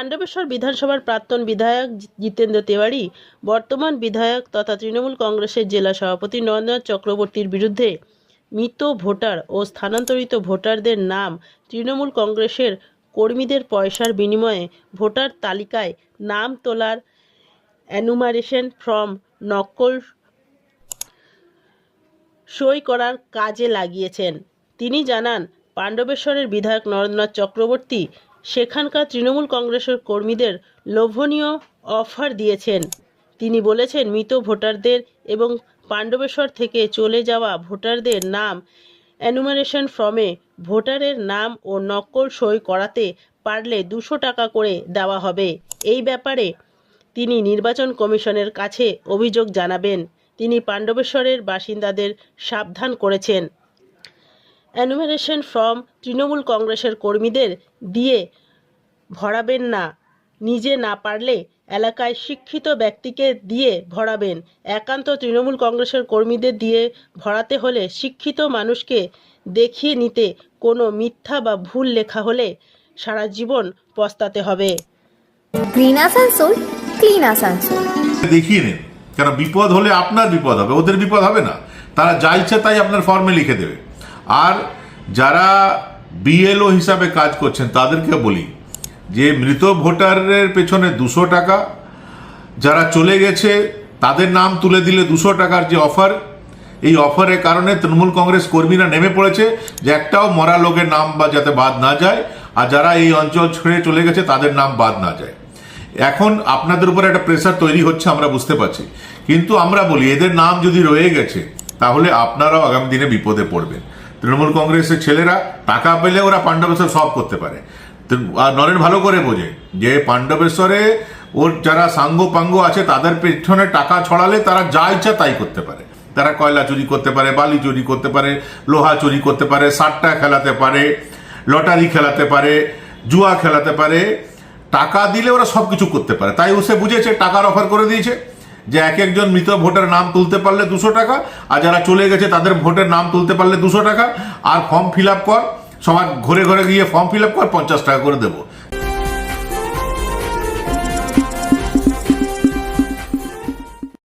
পাণ্ডবেশ্বর বিধানসভার প্রাক্তন বিধায়ক জিতেন্দ্র তেওয়ারি, বর্তমান বিধায়ক তথা তৃণমূল কংগ্রেসের জেলা সভাপতি নরেন্দ্রনাথ চক্রবর্তীর বিরুদ্ধে মৃত ভোটার ও স্থানান্তরিত ভোটারদের নাম তৃণমূল কংগ্রেসের কর্মীদের পয়সার বিনিময়ে ভোটার তালিকায় নাম তোলার অ্যানুমারেশন ফর্ম নকল সই করার কাজে লাগিয়েছেন। তিনি জানান, পাণ্ডবেশ্বরের বিধায়ক নরেন্দ্রনাথ চক্রবর্তী সেখানকার তৃণমূল কংগ্রেসের কর্মীদের লোভনীয় অফার দিয়েছেন। তিনি বলেছেন, মৃত ভোটারদের এবং পাণ্ডবেশ্বর থেকে চলে যাওয়া ভোটারদের নাম অ্যানুমারেশন ফর্মে ভোটারের নাম ও নকল সই করাতে পারলে দুশো টাকা করে দেওয়া হবে। এই ব্যাপারে তিনি নির্বাচন কমিশনের কাছে অভিযোগ জানাবেন। তিনি পাণ্ডবেশ্বরের বাসিন্দাদের সাবধান করেছেন। অ্যানুমারেশন ফর্ম তৃণমূল কংগ্রেসের কর্মীদের দিয়ে ভরাবেন না। নিজে না পারলে এলাকায় শিক্ষিত ব্যক্তিকে দিয়ে ভরাবেন। একান্ত তৃণমূল কংগ্রেসের কর্মীদের দিয়ে ভরাতে হলে শিক্ষিত মানুষকে দেখিয়ে নিতে কোনো মিথ্যা বা ভুল লেখা হলে সারা জীবন পস্তাতে হবে। গ্রিন আসানসোল ক্লিন আসানসোল দেখিয়ে নিন। কেন বিপদ হলে আপনার বিপদ হবে ওদের বিপদ হবে না। তারা যা ইচ্ছা তাই আপনার ফর্মে লিখে দেবে। আর যারা বিএলও হিসাবে কাজ করছেন, তাদেরকে বলি যে মৃত ভোটারের পেছনে দুশো টাকা, যারা চলে গেছে, তাদের নাম তুলে দিলে দুশো টাকার যে অফার, এই অফারের কারণে তৃণমূল কংগ্রেস কর্মীরা নেমে পড়েছে যে একটাও মরা লোকের নাম বা যাতে বাদ না যায়, আর যারা এই অঞ্চল ছেড়ে চলে গেছে, তাদের নাম বাদ না যায়। এখন আপনাদের উপর একটা প্রেসার তৈরি হচ্ছে, আমরা বুঝতে পারছি। কিন্তু আমরা বলি, এদের নাম যদি রয়ে গেছে, তাহলে আপনারাও আগামী দিনে বিপদে পড়বেন। তৃণমূল কংগ্রেসের ছেলেরা টাকা পেলে ওরা পাণ্ডবেশ্বর সব করতে পারে। আর নরেন ভালো করে বোঝে যে পাণ্ডবেশ্বরে ওর যারা সাঙ্গ পাঙ্গ আছে, তাদের পেছনে টাকা ছড়ালে তারা যা ইচ্ছা তাই করতে পারে। তারা কয়লা চুরি করতে পারে, বালি চুরি করতে পারে, লোহা চুরি করতে পারে সাট্টা খেলাতে পারে, লটারি খেলাতে পারে, জুয়া খেলাতে পারে। টাকা দিলে ওরা সব কিছু করতে পারে। তাই ও সে বুঝেছে, টাকার অফার করে দিয়েছে। যে এক একজন মৃত ভোটের নাম তুলতে পারলে দুশো টাকা, আর যারা চলে গেছে তাদের ভোটের নাম তুলতে পারলে দুশো টাকা, আর ফর্ম ফিল আপ কর, সবার ঘরে ঘরে গিয়ে ফর্ম ফিল আপ কর, পঞ্চাশ টাকা করে দেবো।